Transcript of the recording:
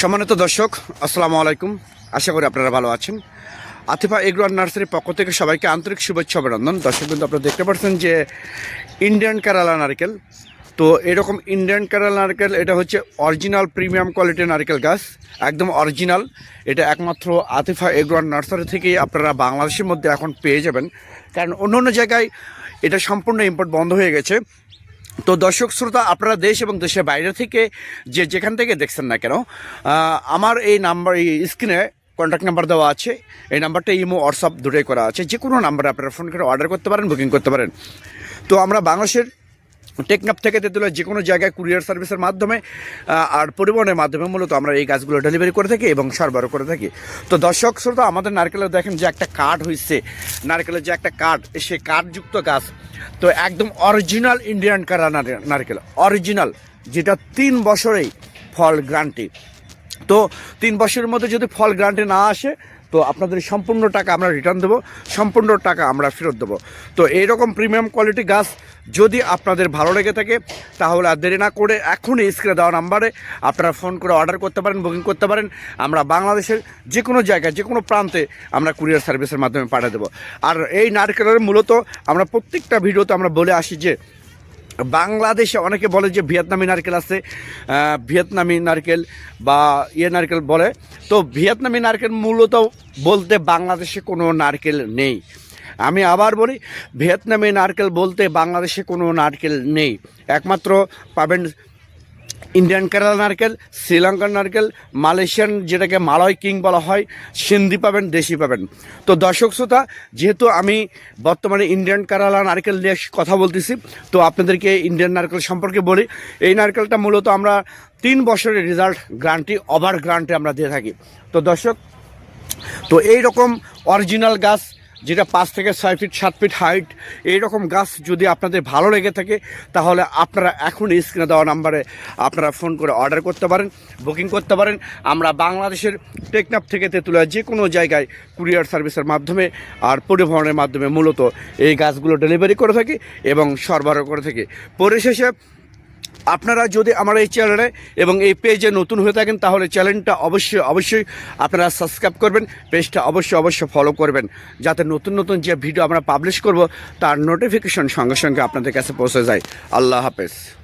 সম্মানিত দর্শক, আসসালামু আলাইকুম। আশা করি আপনারা ভালো আছেন। আতিফা এগ্রোয়ার নার্সারির পক্ষ থেকে সবাইকে আন্তরিক শুভেচ্ছা অভিনন্দন। দর্শক কিন্তু আপনারা দেখতে পাচ্ছেন যে ইন্ডিয়ান কেরালা নারকেল। তো এরকম ইন্ডিয়ান কেরালা নারকেল, এটা হচ্ছে অরিজিনাল প্রিমিয়াম কোয়ালিটির নারকেল গাছ, একদম অরিজিনাল। এটা একমাত্র আতিফা এগ্রোয়ার নার্সারি থেকেই আপনারা বাংলাদেশের মধ্যে এখন পেয়ে যাবেন। কারণ অন্য অন্য জায়গায় এটা সম্পূর্ণ ইম্পোর্ট বন্ধ হয়ে গেছে। তো দর্শক শ্রোতা, আপনারা দেশ এবং দেশের বাইরে থেকে যে যেখান থেকে দেখছেন না কেন আমার এই নাম্বার, এই স্ক্রিনে কন্ট্যাক্ট নাম্বার দেওয়া আছে। এই নাম্বারটা ইমো হোয়াটসঅ্যাপ দুটোই করা আছে। যে কোনো নাম্বারে আপনারা ফোন করে অর্ডার করতে পারেন বুকিং করতে পারেন। তো আমরা বাংলাদেশের টেকনাপ থেকে তেঁতুলা যে কোনো জায়গায় কুরিয়ার সার্ভিসের মাধ্যমে আর পরিবহনের মাধ্যমে মূলত আমরা এই গাছগুলো ডেলিভারি করে থাকি এবং সরবরাহ করে থাকি। তো দর্শক, শ্রোতা, আমাদের নারকেলের দেখেন যে একটা কাঠ হয়েছে নারকেলের যে একটা কাঠ, সে কাঠযুক্ত গাছ। তো একদম অরিজিনাল ইন্ডিয়ান কারা নারকেল। অরিজিনাল, যেটা তিন বছরেই ফল গ্রান্টি। তো তিন বছরের মধ্যে যদি ফল গ্রান্টে না আসে তো আপনাদের সম্পূর্ণ টাকা আমরা রিটার্ন দেবো, সম্পূর্ণ টাকা আমরা ফেরত দেবো। তো এইরকম প্রিমিয়াম কোয়ালিটি গাছ যদি আপনাদের ভালো লেগে থাকে, তাহলে আর দেরি না করে এখনই স্ক্রিনে দেওয়া নাম্বারে আপনারা ফোন করে অর্ডার করতে পারেন বুকিং করতে পারেন। আমরা বাংলাদেশের যে কোনো জায়গায়, যে কোনো প্রান্তে আমরা কুরিয়ার সার্ভিসের মাধ্যমে পাঠিয়ে দেবো। আর এই নারকেলের মূলত আমরা প্রত্যেকটা ভিডিওতে আমরা বলে আসি যে বাংলাদেশে অনেকে বলে যে ভিয়েতনামি নারকেল আছে ভিয়েতনামি নারকেল বা ইয়ে নারকেল বলে। তো ভিয়েতনামি নারকেল মূলত বলতে বাংলাদেশে কোনো নারকেল নেই। আমি আবার বলি, ভিয়েতনামি নারকেল বলতে বাংলাদেশে কোনো নারকেল নেই। একমাত্র পাবেন ইন্ডিয়ান কেরালা নারকেল শ্রীলঙ্কার নারকেল মালয়েশিয়ান যেটাকে মালয় কিং বলা হয় সিন্ধি পাবেন দেশি পাবেন। তো দর্শক শ্রোতা, যেহেতু আমি বর্তমানে ইন্ডিয়ান কেরালা নারকেল নিয়ে কথা বলতেছি, তো আপনাদেরকে ইন্ডিয়ান নারকেল সম্পর্কে বলি। এই নারকেলটা মূলত আমরা তিন বছরের রেজাল্ট গ্রান্টি ওভার গ্রান্টে আমরা দিয়ে থাকি। তো দর্শক, তো এই রকম অরিজিনাল গাছ যেটা পাঁচ থেকে ছয় ফিট সাত ফিট হাইট এইরকম গাছ যদি আপনাদের ভালো লেগে থাকে, তাহলে আপনারা এখন স্ক্রিনে দেওয়া নাম্বারে আপনারা ফোন করে অর্ডার করতে পারেন বুকিং করতে পারেন। আমরা বাংলাদেশের টেকনাফ থেকে তেঁতুলিয়া যে কোনো জায়গায় কুরিয়ার সার্ভিসের মাধ্যমে আর পরিবহনের মাধ্যমে মূলত এই গাছগুলো ডেলিভারি করে থাকি এবং সরবরাহ করে থাকি। পরিশেষে আপনারা যদি আমার এই চ্যানেলে এবং এই পেজে নতুন হয়ে থাকেন, তাহলে চ্যানেলটা অবশ্যই অবশ্যই আপনারা সাবস্ক্রাইব করবেন, পেজটা অবশ্যই অবশ্যই ফলো করবেন, যাতে নতুন নতুন যে ভিডিও আমরা পাবলিশ করব, তার নোটিফিকেশন সঙ্গে সঙ্গে আপনাদের কাছে পৌঁছে যায়। আল্লাহ হাফেজ।